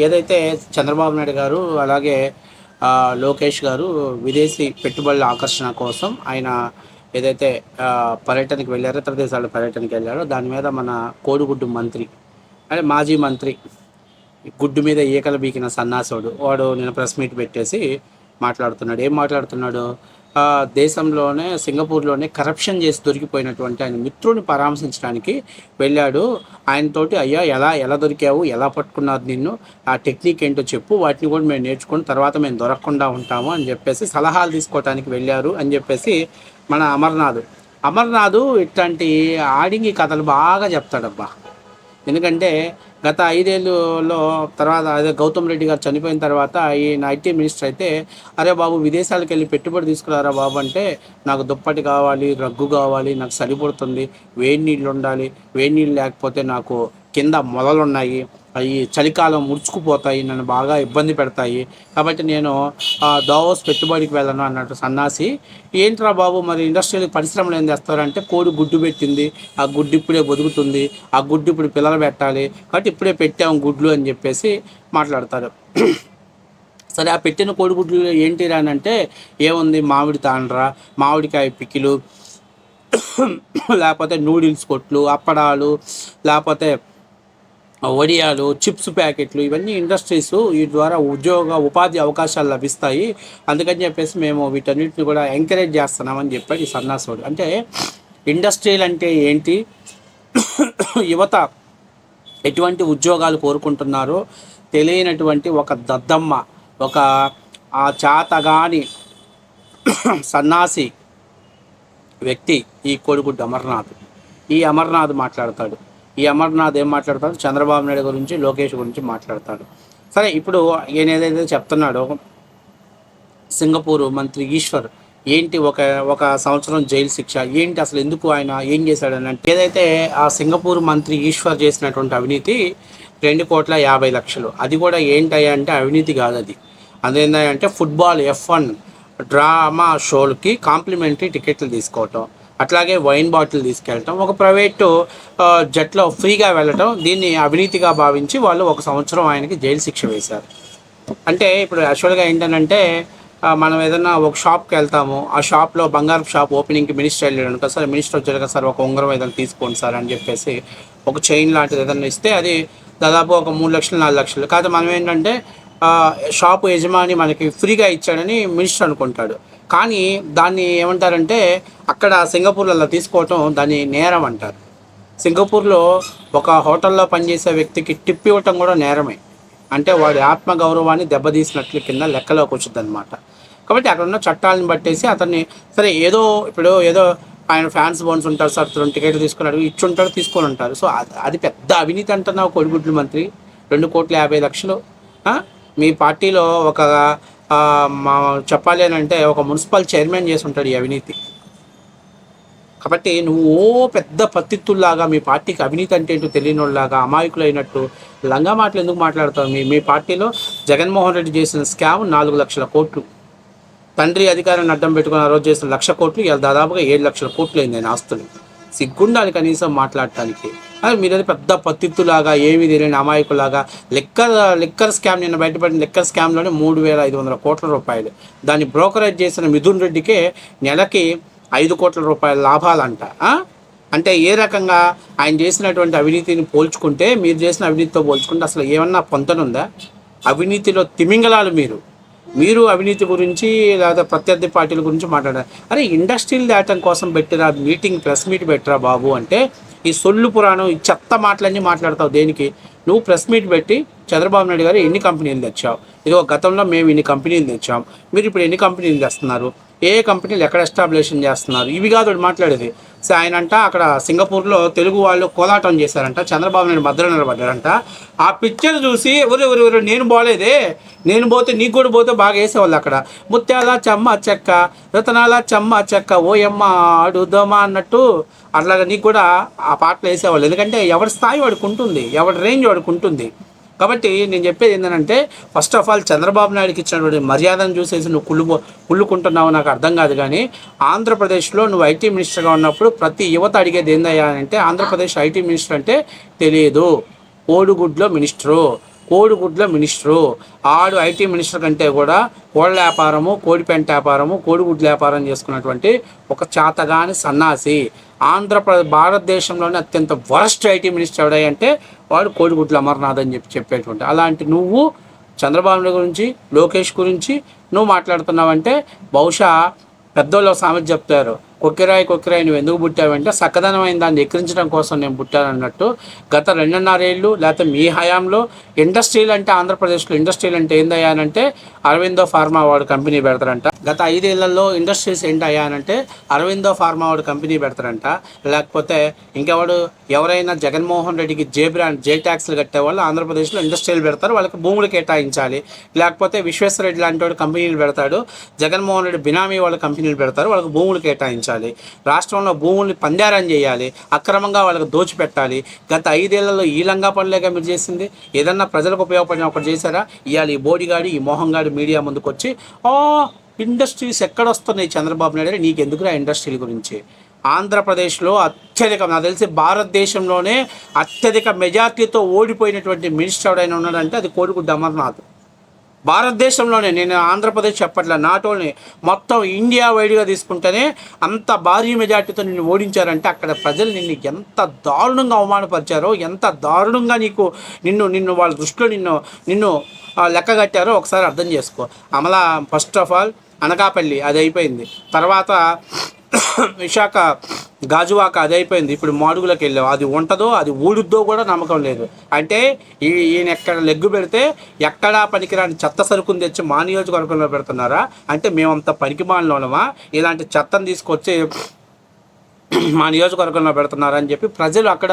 ఏదైతే చంద్రబాబు నాయుడు గారు అలాగే లోకేష్ గారు విదేశీ పెట్టుబడుల ఆకర్షణ కోసం ఆయన ఏదైతే పర్యటనకి వెళ్ళారో ఇతర దేశాల పర్యటనకి వెళ్ళారో దాని మీద మన కోడిగుడ్డు మంత్రి అంటే మాజీ మంత్రి గుడ్డు మీద ఈకలు బీకిన సన్నాసుడు వాడు నేను ప్రెస్ మీట్ పెట్టేసి మాట్లాడుతున్నాడు. ఏం మాట్లాడుతున్నాడు? దేశంలోనే సింగపూర్లోనే కరప్షన్ చేసి దొరికిపోయినటువంటి ఆయన మిత్రుని పరామర్శించడానికి వెళ్ళాడు. ఆయనతోటి అయ్యా ఎలా ఎలా దొరికావు? ఎలా పట్టుకున్నారు నిన్ను? ఆ టెక్నిక్ ఏంటో చెప్పు. వాటిని కూడా మేము నేర్చుకుని తర్వాత మేము దొరకకుండా ఉంటాము అని చెప్పేసి సలహాలు తీసుకోవటానికి వెళ్ళారు అని చెప్పేసి మన అమర్నాథ్. అమర్నాథ్ ఇట్లాంటి ఆడింగి కథలు బాగా చెప్తాడబ్బా. ఎందుకంటే గత ఐదేళ్ళలో తర్వాత అదే గౌతమ్ రెడ్డి గారు చనిపోయిన తర్వాత ఈయన ఐటీ మినిస్టర్ అయితే అరే బాబు విదేశాలకు వెళ్ళి పెట్టుబడి తీసుకురారా బాబు? అంటే నాకు దుప్పటి కావాలి రగ్గు కావాలి నాకు సరిపడుతుంది వేడి నీళ్ళు ఉండాలి వేడి నీళ్ళు లేకపోతే నాకు కింద మొదలున్నాయి ఈ అవి చలికాలం ముడుచుకుపోతాయి నన్ను బాగా ఇబ్బంది పెడతాయి. కాబట్టి నేను ఆ, దావోస్ పెట్టుబడికి వెళ్ళను అన్నట్టు సన్నాసి ఏంట్రా బాబు మరి ఇండస్ట్రియల్ పరిశ్రమలు ఏం చేస్తారంటే కోడి గుడ్డు పెట్టింది ఆ గుడ్డు ఇప్పుడే బతుకుతుంది ఆ గుడ్డు ఇప్పుడు పిల్లలు పెట్టాలి కాబట్టి ఇప్పుడే పెట్టాము గుడ్లు అని చెప్పేసి మాట్లాడతారు. సరే ఆ పెట్టిన కోడిగుడ్లు ఏంటి అని అంటే ఏముంది మామిడి తాండ్ర మామిడికాయ పికిలు లేకపోతే నూడిల్స్ కొట్లు అప్పడాలు లేకపోతే వడియాలు చిప్స్ ప్యాకెట్లు ఇవన్నీ ఇండస్ట్రీస్ వీటి ద్వారా ఉద్యోగ ఉపాధి అవకాశాలు లభిస్తాయి. అందుకని చెప్పేసి మేము వీటన్నిటిని కూడా ఎంకరేజ్ చేస్తున్నామని చెప్పాడు ఈ సన్నాసుడు. అంటే ఇండస్ట్రీలు అంటే ఏంటి? యువత ఎటువంటి ఉద్యోగాలు కోరుకుంటున్నారో తెలియనటువంటి ఒక దద్దమ్మ ఒక ఆ చాతగాని సన్నాసి వ్యక్తి ఈ కోడిగుడ్డు అమర్నాథ్. ఈ అమర్నాథ్ మాట్లాడతాడు. ఈ అమర్నాథ్ ఏం మాట్లాడతాడు? చంద్రబాబు నాయుడు గురించి లోకేష్ గురించి మాట్లాడతాడు. సరే ఇప్పుడు ఈయన ఏదైతే చెప్తున్నాడో సింగపూర్ మంత్రి ఈశ్వర్ ఏంటి ఒక ఒక సంవత్సరం జైలు శిక్ష? ఏంటి అసలు ఎందుకు ఆయన ఏం చేశాడని అంటే ఏదైతే ఆ సింగపూర్ మంత్రి ఈశ్వర్ చేసినటువంటి అవినీతి రెండు కోట్ల యాభై లక్షలు. అది కూడా ఏంటయ్యా అంటే అవినీతి కాదు అది. అదేంటంటే ఫుట్బాల్ ఎఫ్ వన్ డ్రామా షోలకి కాంప్లిమెంటరీ టికెట్లు తీసుకోవటం. అట్లాగే వైన్ బాటిల్ తీసుకెళ్ళటం. ఒక ప్రైవేటు జట్లో ఫ్రీగా వెళ్ళటం. దీన్ని అవినీతిగా భావించి వాళ్ళు ఒక సంవత్సరం ఆయనకి జైలు శిక్ష వేశారు. అంటే ఇప్పుడు యాక్చువల్గా ఏంటంటే మనం ఏదైనా ఒక షాప్కి వెళ్తాము. ఆ షాప్లో బంగారం షాప్ ఓపెనింగ్కి మినిస్టర్ వెళ్ళాడు అనుకో సార్ మినిస్టర్ వచ్చారు కదా సార్ ఒక ఉంగరం ఏదైనా తీసుకోండి సార్ అని చెప్పేసి ఒక చైన్ లాంటిది ఏదైనా ఇస్తే అది దాదాపు ఒక మూడు లక్షలు నాలుగు లక్షలు. కాదు మనం ఏంటంటే షాపు యజమాని మనకి ఫ్రీగా ఇచ్చాడని మినిస్టర్ అనుకుంటాడు. కానీ దాన్ని ఏమంటారంటే అక్కడ సింగపూర్లలో తీసుకోవటం దాన్ని నేరం అంటారు. సింగపూర్లో ఒక హోటల్లో పనిచేసే వ్యక్తికి టిప్ ఇవ్వటం కూడా నేరమే. అంటే వాడి ఆత్మ గౌరవాన్ని దెబ్బతీసినట్లు కింద లెక్కలోకి వచ్చింది అనమాట కాబట్టి అక్కడ ఉన్న చట్టాలను బట్టేసి అతన్ని సరే ఏదో ఇప్పుడు ఏదో ఆయన ఫ్యాన్స్ బోన్స్ ఉంటారు సార్ రెండు టికెట్లు తీసుకున్నాడు ఇచ్చుంటాడు తీసుకొని ఉంటారు. సో అది- పెద్ద అవినీతి అంటున్నావు కోడిగుడ్లు మంత్రి. రెండు కోట్ల యాభై లక్షలు మీ పార్టీలో ఒక మా చెప్పాలి అని అంటే ఒక మున్సిపల్ చైర్మన్ చేసి ఉంటాడు ఈ అవినీతి. కాబట్టి నువ్వు ఓ పెద్ద పత్తిత్తుల్లాగా మీ పార్టీకి అవినీతి అంటే ఏంటో తెలియని వాళ్ళలాగా అమాయకులైనట్టు లంగా మాటలు ఎందుకు మాట్లాడతావు? మీ మీ పార్టీలో జగన్మోహన్ రెడ్డి చేసిన స్కామ్ నాలుగు లక్షల కోట్లు. తండ్రి అధికారాన్ని అడ్డం పెట్టుకుని రోజు చేసిన లక్ష కోట్లు ఇవాళ దాదాపుగా ఏడు లక్షల కోట్లు అయింది ఆయన ఆస్తులు. సిగ్గుండాలి కనీసం మాట్లాడటానికి. అది మీరు పెద్ద పత్తిత్తులాగా ఏమీ తెలియని అమాయకులాగా లెక్కర్ లెక్కర్ స్కామ్ నిన్న బయటపడిన లెక్కర్ స్కామ్లోనే మూడు వేల ఐదు వందల కోట్ల రూపాయలు. దాన్ని బ్రోకరేజ్ చేసిన మిథున్ రెడ్డికే నెలకి ఐదు కోట్ల రూపాయల లాభాలంట. అంటే ఏ రకంగా ఆయన చేసినటువంటి అవినీతిని పోల్చుకుంటే మీరు చేసిన అవినీతితో పోల్చుకుంటే అసలు ఏమన్నా పొంతనుందా? అవినీతిలో తిమింగలాలు మీరు. మీరు అవినీతి గురించి లేదా ప్రత్యర్థి పార్టీల గురించి మాట్లాడారు అరే ఇండస్ట్రియల్ దాటం కోసం పెట్టిరా మీటింగ్ ప్రెస్ మీట్ పెట్టరా బాబు అంటే ఈ సొల్లు పురాణం ఈ చెత్త మాటలన్నీ మాట్లాడతావు దేనికి? నువ్వు ప్రెస్ మీట్ పెట్టి చంద్రబాబు నాయుడు గారు ఎన్ని కంపెనీలు తెచ్చావు? ఇదిగో గతంలో మేము ఇన్ని కంపెనీలు తెచ్చాం. మీరు ఇప్పుడు ఎన్ని కంపెనీలు తెస్తున్నారు? ఏ కంపెనీలు ఎక్కడ ఎస్టాబ్లిషన్ చేస్తున్నారు? ఇవి కాదు వాడు మాట్లాడేది. ఆయన అంట అక్కడ సింగపూర్లో తెలుగు వాళ్ళు కోలాటం చేశారంట. చంద్రబాబు నాయుడు మధ్యలో నిలబడ్డారంట. ఆ పిక్చర్ చూసి ఎవరు ఎవరు ఎవరు? నేను బాగాలేదే నేను పోతే నీకు కూడా పోతే బాగా వేసేవాళ్ళు అక్కడ. ముత్యాల చెమ్మ చెక్క రతనాల చెమ్మ చెక్క ఓయమ్మ ఆడుద్దామా అన్నట్టు అట్లాగా నీకు కూడా ఆ పాటలు వేసేవాళ్ళు. ఎందుకంటే ఎవరి స్థాయి వాడికి ఉంటుంది ఎవరి రేంజ్ వాడికి ఉంటుంది. కాబట్టి నేను చెప్పేది ఏంటంటే ఫస్ట్ ఆఫ్ ఆల్ చంద్రబాబు నాయుడుకి ఇచ్చినటువంటి మర్యాదను చూసేసి నువ్వు కుళ్ళు కుళ్ళుకుంటున్నావు నాకు అర్థం కాదు కానీ ఆంధ్రప్రదేశ్లో నువ్వు ఐటీ మినిస్టర్గా ఉన్నప్పుడు ప్రతి యువత అడిగేది ఏందయ్యా అంటే ఆంధ్రప్రదేశ్ ఐటీ మినిస్టర్ అంటే తెలియదు. కోడిగుడ్లో మినిస్టరు కోడిగుడ్ల మినిస్టరు. ఆడు ఐటీ మినిస్టర్ కంటే కూడా కోళ్ళ వ్యాపారము కోడిపెంట వ్యాపారము కోడిగుడ్ల వ్యాపారం చేసుకున్నటువంటి ఒక చాతగాని సన్నాసి. ఆంధ్రప్రదేశ్ భారతదేశంలోనే అత్యంత వరస్ట్ ఐటీ మినిస్టర్ ఎవడాయంటే వాడు కోడిగుడ్ల అమర్నాథ్ అని చెప్పి చెప్పేటువంటి అలాంటి నువ్వు చంద్రబాబు నాయుడు గురించి లోకేష్ గురించి నువ్వు మాట్లాడుతున్నావంటే బహుశా పెద్దోళ్ళు సామెత చెప్తారు. కొక్కిరాయి కొక్కిరాయి నువ్వు ఎందుకు పుట్టావంటే సక్కదనమైన దాన్ని ఎక్కిరించడం కోసం నేను పుట్టాను అన్నట్టు గత రెండున్నరేళ్ళు లేకపోతే మీ హయాంలో ఇండస్ట్రీలు అంటే ఆంధ్రప్రదేశ్లో ఇండస్ట్రీలు అంటే ఏందయ్యానంటే అరవిందో ఫార్మా వాడు కంపెనీ పెడతారంట. గత ఐదేళ్ళలో ఇండస్ట్రీస్ ఏంటి అయ్యానంటే అరవిందో ఫార్మా వాడు కంపెనీ పెడతారంట. లేకపోతే ఇంకెవడు ఎవరైనా జగన్మోహన్ రెడ్డికి జే బ్రాండ్ జే ట్యాక్స్లు కట్టే వాళ్ళు ఆంధ్రప్రదేశ్లో ఇండస్ట్రీలు పెడతారు వాళ్ళకి భూములు కేటాయించాలి. లేకపోతే విశ్వేశ్వరరెడ్డి లాంటి వాడు కంపెనీలు పెడతాడు జగన్మోహన్ రెడ్డి బినామీ వాళ్ళ కంపెనీలు పెడతారు వాళ్ళకి భూములు కేటాయించాలి. రాష్ట్రంలో భూముల్ని పందారం చేయాలి. అక్రమంగా వాళ్ళకి దోచిపెట్టాలి. గత ఐదేళ్ళలో ఈ లంగా పనులేగా మీరు చేసింది? ఏదన్నా ప్రజలకు ఉపయోగపడిన ఒకటి చేశారా? ఇవాళ ఈ బోడిగాడి ఈ మోహంగాడి మీడియా ముందుకు వచ్చి ఓ ఇండస్ట్రీస్ ఎక్కడ వస్తున్నాయి చంద్రబాబు నాయుడు నీకు ఎందుకురా ఇండస్ట్రీల గురించి? ఆంధ్రప్రదేశ్లో అత్యధిక నాకు తెలిసి భారతదేశంలోనే అత్యధిక మెజార్టీతో ఓడిపోయినటువంటి మినిస్టర్ ఎవడైనా ఉన్నాడంటే అది కోడిగుడ్డ అమర్నాథ్. భారతదేశంలోనే నేను ఆంధ్రప్రదేశ్ చెప్పట్లే నాట్ ఓన్లీ మొత్తం ఇండియా వైడ్గా తీసుకుంటేనే అంత భారీ మెజార్టీతో నిన్ను ఓడించారంటే అక్కడ ప్రజలు నిన్ను ఎంత దారుణంగా అవమానపరిచారో ఎంత దారుణంగా నీకు నిన్ను నిన్ను వాళ్ళ దృష్టిలో నిన్ను నిన్ను లెక్క కట్టారో ఒకసారి అర్థం చేసుకో. అమలా ఫస్ట్ ఆఫ్ ఆల్ అనకాపల్లి అది అయిపోయింది. తర్వాత విశాఖ గాజువాక అది అయిపోయింది ఇప్పుడు మాడుగులకు వెళ్ళావు అది ఉంటుందో అది ఊడుద్దో కూడా నమ్మకం లేదు. అంటే ఈయన ఎక్కడ లెగ్గు పెడితే ఎక్కడా పనికిరాని చెత్త సరుకుని తెచ్చి మా నియోజకవర్గంలో పెడుతున్నారా? అంటే మేమంత పనికిమాలినోళ్ళమా ఇలాంటి చెత్తను తీసుకొచ్చి మా నియోజకవర్గంలో పెడుతున్నారని చెప్పి ప్రజలు అక్కడ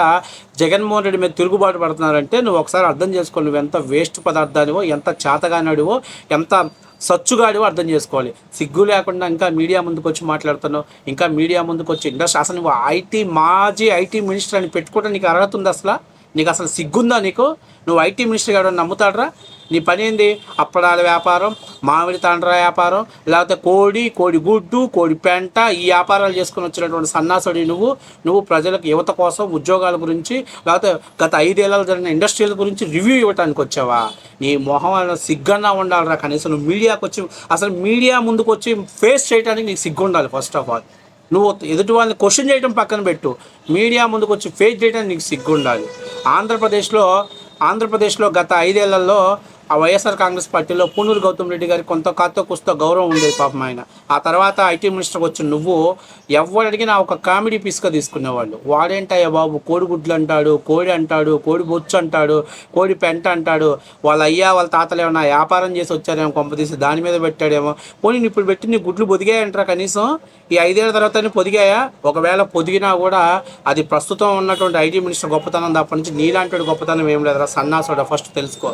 జగన్మోహన్ రెడ్డి మీద తిరుగుబాటు పడుతున్నారంటే నువ్వు ఒకసారి అర్థం చేసుకో నువ్వు ఎంత వేస్ట్ పదార్థానివో ఎంత చేతగానడివో ఎంత సచ్చుగాడివో అర్థం చేసుకోవాలి. సిగ్గు లేకుండా ఇంకా మీడియా ముందుకు వచ్చి మాట్లాడుతున్నావు. ఇంకా మీడియా ముందుకు వచ్చి ఇండస్ట్రీ అసలు నువ్వు ఐటీ మాజీ ఐటీ మినిస్టర్ అని పెట్టుకోవడానికి అర్హత ఉంది అసలు? నీకు అసలు సిగ్గుందా నీకు? నువ్వు ఐటీ మినిస్టర్ గారు నమ్ముతాడరా? నీ పని ఏంది? అప్పడాల వ్యాపారం మామిడి తాండ్ర వ్యాపారం లేకపోతే కోడి కోడి గుడ్డు కోడి పెంట ఈ వ్యాపారాలు చేసుకుని వచ్చినటువంటి సన్నాసుడి నువ్వు. నువ్వు ప్రజలకు యువత కోసం ఉద్యోగాల గురించి లేకపోతే గత ఐదేళ్ళలో జరిగిన ఇండస్ట్రీల గురించి రివ్యూ ఇవ్వడానికి వచ్చావా? నీ మొహం అలా సిగ్గన్నా ఉండాలిరా కనీసం. నువ్వు మీడియాకు వచ్చి అసలు మీడియా ముందుకు వచ్చి ఫేస్ చేయడానికి నీకు సిగ్గు ఉండాలి ఫస్ట్ ఆఫ్ ఆల్. నువ్వు ఎదుటి వాళ్ళని క్వశ్చన్ చేయడం పక్కన పెట్టు. మీడియా ముందుకు వచ్చి ఫేస్ చేయడానికి నీకు సిగ్గుండాలి. ఆంధ్రప్రదేశ్లో ఆంధ్రప్రదేశ్లో గత ఐదేళ్ళలో ఆ వైఎస్ఆర్ కాంగ్రెస్ పార్టీలో పూనూరు గౌతమ్ రెడ్డి గారికి కొంత కాతో కుస్తో గౌరవం ఉండేది పాపం ఆయన. ఆ తర్వాత ఐటీ మినిస్టర్కి వచ్చిన నువ్వు ఎవరు అడిగినా ఒక కామెడీ పీస్గా తీసుకునేవాళ్ళు. వాడేంటయ్యా బాబు? కోడిగుడ్లు అంటాడు కోడి అంటాడు కోడి బొచ్చు అంటాడు కోడి పెంట అంటాడు. వాళ్ళ అయ్యా వాళ్ళ తాతలు ఏమన్నా వ్యాపారం చేసి వచ్చారేమో కొంపదీసి దాని మీద పెట్టాడేమో. పోనీ ఇప్పుడు పెట్టి నీ గుడ్లు పొదిగాయంటారా కనీసం? ఈ ఐదేళ్ళ తర్వాత పొదిగాయా? ఒకవేళ పొదిగినా కూడా అది ప్రస్తుతం ఉన్నటువంటి ఐటీ మినిస్టర్ గొప్పతనం తప్ప నుంచి నీలాంటి గొప్పతనం ఏం లేదురా సన్నాసుడా ఫస్ట్ తెలుసుకో.